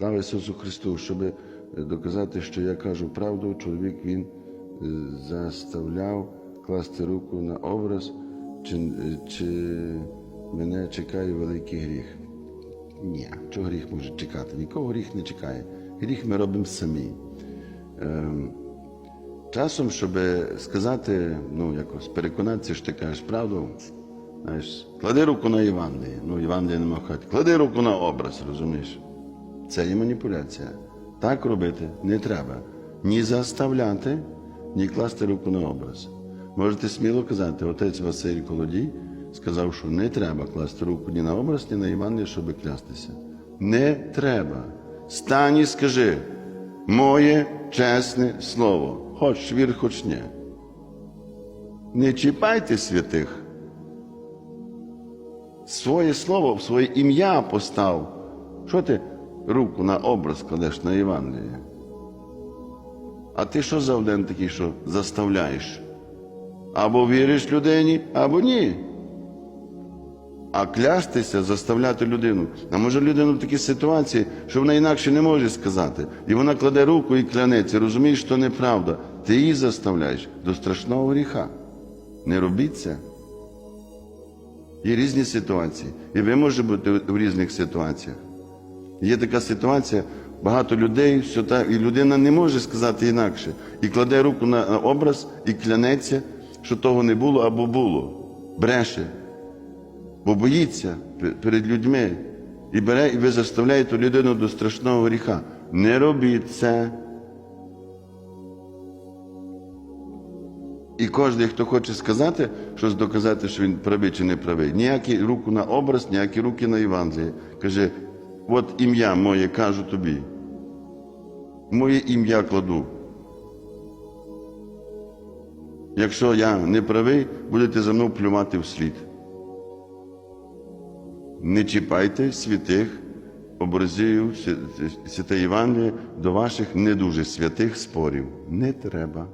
Слава Ісусу Христу, щоб доказати, що я кажу правду, чоловік він е, заставляв класти руку на образ, чи, е, чи мене чекає великий гріх. Ні, чого гріх може чекати? Нікого гріх не чекає. Гріх ми робимо самі. Ем, часом, щоб сказати, ну якось переконатися, що ти кажеш правду, знаєш, клади руку на Євангеліє. Ну, Євангеліє нема в хаті. Клади руку на образ, розумієш? Це є маніпуляція. Так робити не треба. Ні заставляти, ні класти руку на образ. Можете сміло казати, отець Василь Колодій сказав, що не треба класти руку ні на образ, ні на Євангеліє, щоб клястися. Не треба. Стань і скажи, моє чесне слово, хоч вір, хоч ні. Не чіпайте святих. Своє слово, своє ім'я постав. Що ти руку на образ кладеш на Євангеліє? А ти що за один такий, що заставляєш? Або віриш людині, або ні. А клястися, заставляти людину. А може людину в такій ситуації, що вона інакше не може сказати. І вона кладе руку і клянеться, розумієш, що неправда. Ти її заставляєш до страшного гріха. Не робіть це. Є різні ситуації. І ви можете бути в різних ситуаціях. Є така ситуація, багато людей, все так, і людина не може сказати інакше. І кладе руку на образ і клянеться, що того не було або було. Бреше. Бо боїться перед людьми. І бере, і ви заставляєте людину до страшного гріха. Не робіть це. І кожен, хто хоче сказати, щось доказати, що він правий чи не правий, ніякі руку на образ, ніякі руки на Євангеліє. Каже, от ім'я моє кажу тобі. Моє ім'я кладу. Якщо я не правий, будете за мною плювати вслід. Не чіпайте святих образів, святе Євангелія до ваших не дуже святих спорів. Не треба.